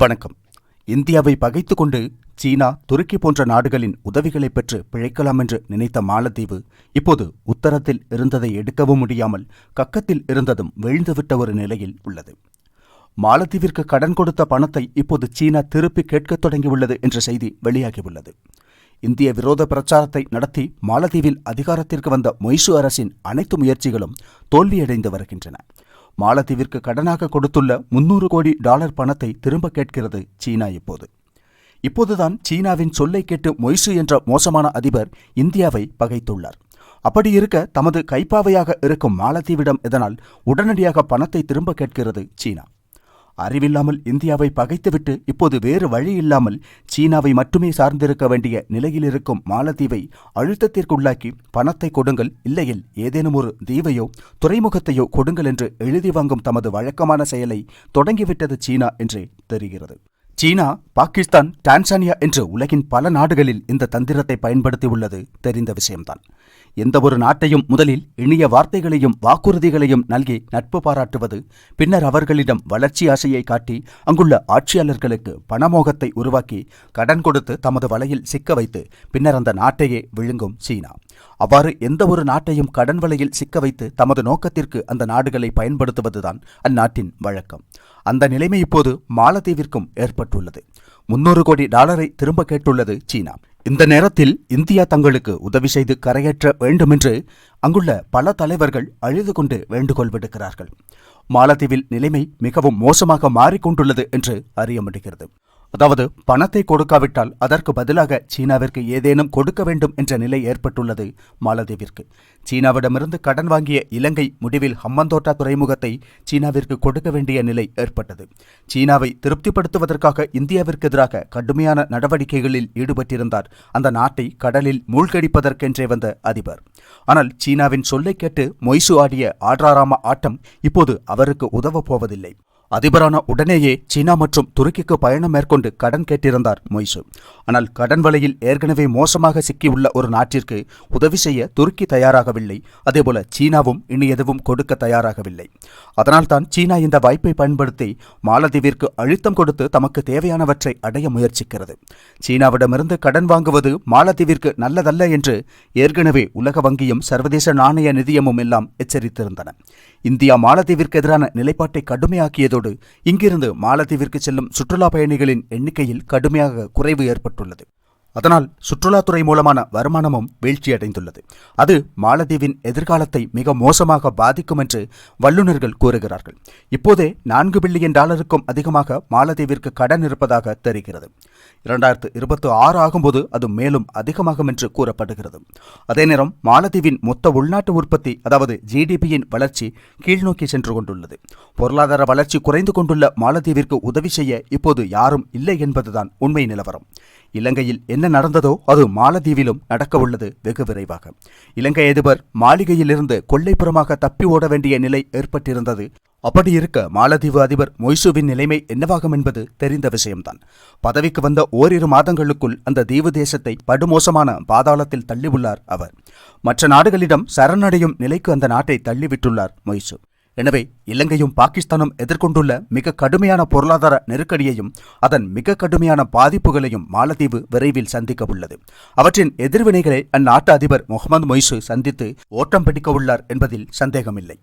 வணக்கம். இந்தியாவை பகைத்து கொண்டு சீனா துருக்கி போன்ற நாடுகளின் உதவிகளை பெற்று பிழைக்கலாம் என்று நினைத்த மாலத்தீவு இப்போது உத்தரத்தில் இருந்ததை எடுக்கவும் முடியாமல் கக்கத்தில் இருந்ததும் வீழ்ந்துவிட்ட ஒரு நிலையில் உள்ளது. மாலத்தீவிற்கு கடன் கொடுத்த பணத்தை இப்போது சீனா திருப்பி கேட்கத் தொடங்கியுள்ளது என்ற செய்தி வெளியாகியுள்ளது. இந்திய விரோத பிரச்சாரத்தை நடத்தி மாலத்தீவில் அதிகாரத்திற்கு வந்த மொய்சு அரசின் அனைத்து முயற்சிகளும் தோல்வியடைந்து வருகின்றன. மாலத்தீவிற்கு கடனாக கொடுத்துள்ள முன்னூறு கோடி டாலர் பணத்தை திரும்ப கேட்கிறது சீனா இப்போது. இப்போதுதான் சீனாவின் சொல்லை கேட்டு மொய்சு என்ற மோசமான அதிபர் இந்தியாவை பகைத்துள்ளார். அப்படி இருக்க தமது கைப்பாவையாக இருக்கும் மாலத்தீவிடம் இதனால் உடனடியாக பணத்தை திரும்ப கேட்கிறது சீனா. அறிவில்லாமல் இந்தியாவை பகைத்துவிட்டு இப்போது வேறு வழி இல்லாமல் சீனாவை மட்டுமே சார்ந்திருக்க வேண்டிய நிலையில் இருக்கும் மாலத்தீவை அழுத்தத்திற்குள்ளாக்கி பணத்தை கொடுங்கள் இல்லையில் ஏதேனும் ஒரு தீவையோ துறைமுகத்தையோ கொடுங்கள் என்று எழுதி வாங்கும் தமது வழக்கமான செயலை தொடங்கிவிட்டது சீனா என்றே தெரிகிறது. சீனா பாகிஸ்தான் டான்சானியா என்று உலகின் பல நாடுகளில் இந்த தந்திரத்தை பயன்படுத்தியுள்ளது தெரிந்த விஷயம்தான். எந்த ஒரு நாட்டையும் முதலில் இனிய வார்த்தைகளையும் வாக்குறுதிகளையும் நல்கி நட்பு பாராட்டுவது பின்னர் அவர்களிடம் வளர்ச்சி ஆசையை காட்டி அங்குள்ள ஆட்சியாளர்களுக்கு பணமோகத்தை உருவாக்கி கடன் கொடுத்து தமது வலையில் சிக்க வைத்து பின்னர் அந்த நாட்டையே விழுங்கும் சீனா. அவ்வாறு எந்த ஒரு நாட்டையும் கடன் வலையில் சிக்க வைத்து தமது நோக்கத்திற்கு அந்த நாடுகளை பயன்படுத்துவதுதான் அந்நாட்டின் வழக்கம். அந்த நிலைமை இப்போது மாலத்தீவிற்கும் ஏற்பட்டுள்ளது. முன்னூறு கோடி டாலரை திரும்ப கேட்டுள்ளது சீனா. இந்த நேரத்தில் இந்தியா தங்களுக்கு உதவி செய்து கரையேற்ற வேண்டுமென்று அங்குள்ள பல தலைவர்கள் அழுது கொண்டு வேண்டுகோள் விடுக்கிறார்கள். மாலத்தீவில் நிலைமை மிகவும் மோசமாக மாறிக்கொண்டுள்ளது என்று அறிய முடிகிறது. அதாவது பணத்தை கொடுக்காவிட்டால் அதற்கு பதிலாக சீனாவிற்கு ஏதேனும் கொடுக்க வேண்டும் என்ற நிலை ஏற்பட்டுள்ளது மாலத்தீவிற்கு சீனாவிடமிருந்து கடன் வாங்கிய இலங்கை முடிவில் ஹம்மந்தோட்டா துறைமுகத்தை சீனாவிற்கு கொடுக்க வேண்டிய நிலை ஏற்பட்டது. சீனாவை திருப்திப்படுத்துவதற்காக இந்தியாவிற்கு எதிராக கடுமையான நடவடிக்கைகளில் ஈடுபட்டிருந்தார். அந்த நாட்டை கடலில் மூழ்கடிப்பதற்கென்றே வந்த அதிபர். ஆனால் சீனாவின் சொல்லை கேட்டு மொய்சு ஆடிய ஆட்ராராம ஆட்டம் இப்போது அவருக்கு உதவப் போவதில்லை. அதிபரான உடனேயே சீனா மற்றும் துருக்கிக்கு பயணம் மேற்கொண்டு கடன் கேட்டிருந்தார் மொய்சு. ஆனால் கடன் வலையில் ஏற்கனவே மோசமாக சிக்கியுள்ள ஒரு நாட்டிற்கு உதவி செய்ய துருக்கி தயாராகவில்லை. அதேபோல சீனாவும் இனி எதுவும் கொடுக்க தயாராகவில்லை. அதனால்தான் சீனா இந்த வாய்ப்பை பயன்படுத்தி மாலதீவிற்கு அழுத்தம் கொடுத்து தமக்கு தேவையானவற்றை அடைய முயற்சிக்கிறது. சீனாவிடமிருந்து கடன் வாங்குவது மாலத்தீவிற்கு நல்லதல்ல என்று ஏற்கனவே உலக வங்கியும் சர்வதேச நாணய நிதியமும் எல்லாம் எச்சரித்திருந்தன. இந்தியா மாலத்தீவிற்கு எதிரான நிலைப்பாட்டை கடுமையாக்கியது இங்கிருந்து மாலத்தீவிற்கு செல்லும் சுற்றுலா பயணிகளின் எண்ணிக்கையில் கடுமையாக குறைவு ஏற்பட்டுள்ளது. அதனால் சுற்றுலாத்துறை மூலமான வருமானமும் வீழ்ச்சியடைந்துள்ளது. அது மாலத்தீவின் எதிர்காலத்தை மிக மோசமாக பாதிக்கும் என்று வல்லுநர்கள் கூறுகிறார்கள். இப்போதே நான்கு பில்லியன் டாலருக்கும் அதிகமாக மாலத்தீவிற்கு கடன் இருப்பதாக தெரிகிறது. இரண்டாயிரத்து இருபத்தி ஆறு ஆகும்போது அது மேலும் அதிகமாகும் என்று கூறப்படுகிறது. அதே நேரம் மாலத்தீவின் மொத்த உள்நாட்டு உற்பத்தி அதாவது ஜிடிபியின் வளர்ச்சி கீழ்நோக்கி சென்று கொண்டுள்ளது. பொருளாதார வளர்ச்சி குறைந்து கொண்டுள்ள மாலத்தீவிற்கு உதவி செய்ய இப்போது யாரும் இல்லை என்பதுதான் உண்மை நிலவரம். இலங்கையில் என்ன நடந்ததோ அது மாலத்தீவிலும் நடக்கவுள்ளது வெகு விரைவாக. இலங்கை அதிபர் மாளிகையிலிருந்து கொள்ளைப்புறமாக தப்பி ஓட வேண்டிய நிலை ஏற்பட்டிருந்தது. அப்படி இருக்க மாலத்தீவு அதிபர் மொய்சுவின் நிலைமை என்னவாகும் என்பது தெரிந்த விஷயம்தான். பதவிக்கு வந்த ஓரிரு மாதங்களுக்குள் அந்த தீவு தேசத்தை படுமோசமான பாதாளத்தில் தள்ளியுள்ளார் அவர். மற்ற நாடுகளிடம் சரணடையும் நிலைக்கு அந்த நாட்டை தள்ளிவிட்டுள்ளார் மொய்சு. எனவே இலங்கையும் பாகிஸ்தானும் எதிர்கொண்டுள்ள மிக கடுமையான பொருளாதார நெருக்கடியையும் அதன் மிக கடுமையான பாதிப்புகளையும் மாலத்தீவு விரைவில் சந்திக்க உள்ளது. அவற்றின் எதிர்வினைகளை அந்நாட்டு அதிபர் முகமது மொய்சு சந்தித்து ஓட்டம் பிடிக்க உள்ளார் என்பதில் சந்தேகமில்லை.